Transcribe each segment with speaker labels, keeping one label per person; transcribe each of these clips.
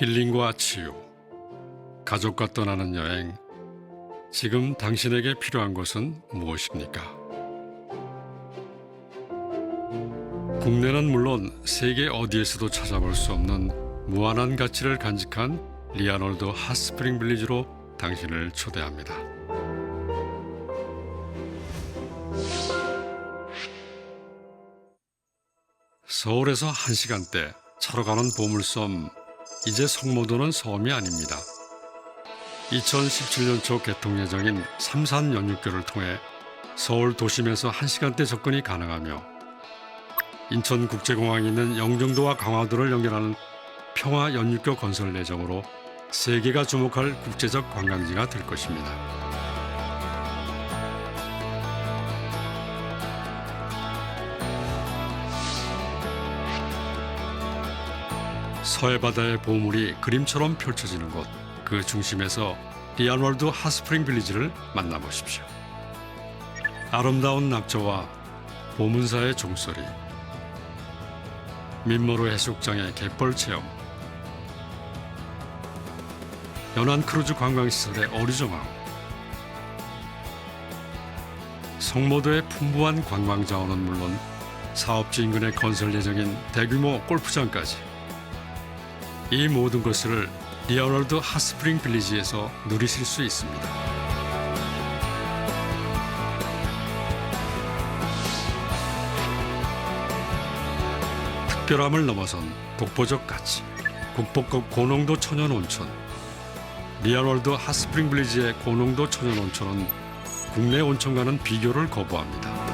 Speaker 1: 힐링과 치유, 가족과 떠나는 여행. 지금 당신에게 필요한 것은 무엇입니까? 국내는 물론 세계 어디에서도 찾아볼 수 없는 무한한 가치를 간직한 리아놀드 핫스프링 빌리지로 당신을 초대합니다. 서울에서 1시간대 차로 가는 보물섬 이제 성모도는 섬이 아닙니다. 2017년 초 개통 예정인 삼산 연육교를 통해 서울 도심에서 1시간대 접근이 가능하며 인천국제공항이 있는 영종도와 강화도를 연결하는 평화 연육교 건설 예정으로 세계가 주목할 국제적 관광지가 될 것입니다. 서해 바다의 보물이 그림처럼 펼쳐지는 곳, 그 중심에서 리안월드 핫스프링 빌리지를 만나보십시오. 아름다운 낙조와 보문사의 종소리, 민머루 해수욕장의 갯벌 체험, 연안 크루즈 관광시설의 어류정화, 성모도의 풍부한 관광 자원은 물론 사업지 인근에 건설 예정인 대규모 골프장까지 이 모든 것을 리얼월드 핫스프링 빌리지에서 누리실 수 있습니다. 특별함을 넘어선 독보적 가치, 국보급 고농도 천연 온천. 리얼월드 핫스프링 빌리지의 고농도 천연 온천은 국내 온천과는 비교를 거부합니다.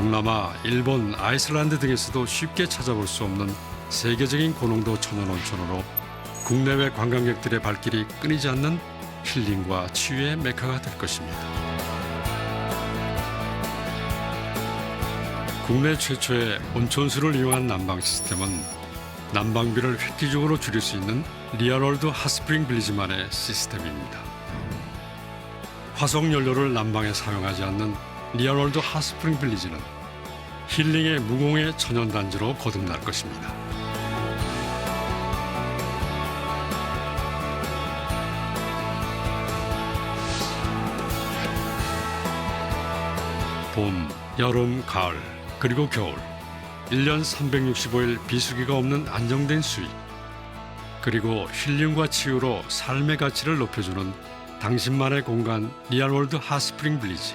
Speaker 1: 동남아, 일본, 아이슬란드 등에서도 쉽게 찾아볼 수 없는 세계적인 고농도 천연 온천으로 국내외 관광객들의 발길이 끊이지 않는 힐링과 치유의 메카가 될 것입니다. 국내 최초의 온천수를 이용한 난방 시스템은 난방비를 획기적으로 줄일 수 있는 리얼월드 핫스프링 빌리지만의 시스템입니다. 화석 연료를 난방에 사용하지 않는 리얼월드 핫스프링 빌리지는 힐링의 무공의 천연단지로 거듭날 것입니다. 봄, 여름, 가을, 그리고 겨울. 1년 365일 비수기가 없는 안정된 수익. 그리고 힐링과 치유로 삶의 가치를 높여주는 당신만의 공간 리얼월드 핫스프링 빌리지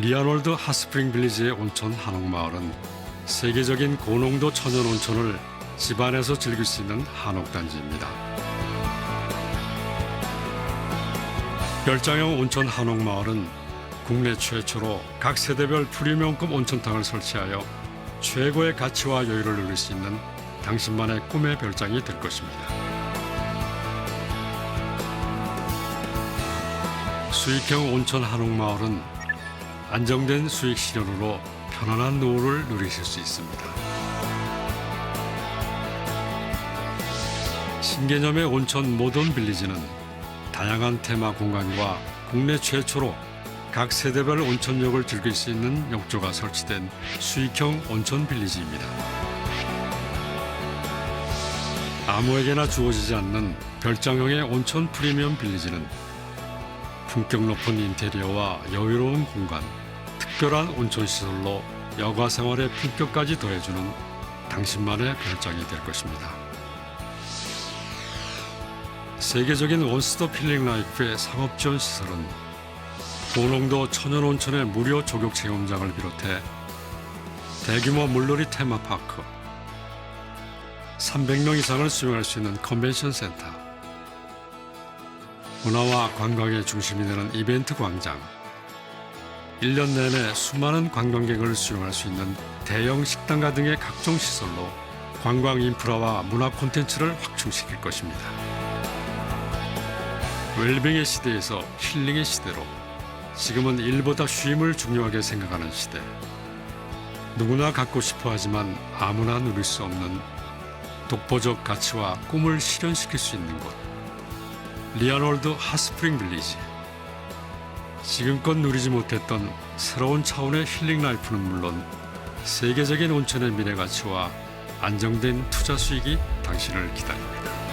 Speaker 1: 리얼월드 핫스프링 빌리지의 온천 한옥마을은 세계적인 고농도 천연 온천을 집안에서 즐길 수 있는 한옥단지입니다. 별장형 온천 한옥마을은 국내 최초로 각 세대별 프리미엄급 온천탕을 설치하여 최고의 가치와 여유를 누릴 수 있는 당신만의 꿈의 별장이 될 것입니다. 수익형 온천 한옥마을은 안정된 수익 실현으로 편안한 노후를 누리실 수 있습니다. 신개념의 온천 모던 빌리지는 다양한 테마 공간과 국내 최초로 각 세대별 온천욕을 즐길 수 있는 욕조가 설치된 수익형 온천 빌리지입니다. 아무에게나 주어지지 않는 별장형의 온천 프리미엄 빌리지는 품격 높은 인테리어와 여유로운 공간, 특별한 온천 시설로 여가 생활의 품격까지 더해주는 당신만의 별장이 될 것입니다. 세계적인 원스톱 힐링 라이프의 상업 지원 시설은 고농도 천연 온천의 무료 조격 체험장을 비롯해 대규모 물놀이 테마파크, 300명 이상을 수용할 수 있는 컨벤션 센터, 문화와 관광의 중심이 되는 이벤트 광장, 1년 내내 수많은 관광객을 수용할 수 있는 대형 식당가 등의 각종 시설로 관광 인프라와 문화 콘텐츠를 확충시킬 것입니다. 웰빙의 시대에서 힐링의 시대로 지금은 일보다 쉼을 중요하게 생각하는 시대. 누구나 갖고 싶어 하지만 아무나 누릴 수 없는 독보적 가치와 꿈을 실현시킬 수 있는 곳. 리안월드 핫스프링 빌리지. 지금껏 누리지 못했던 새로운 차원의 힐링 라이프는 물론 세계적인 온천의 미래 가치와 안정된 투자 수익이 당신을 기다립니다.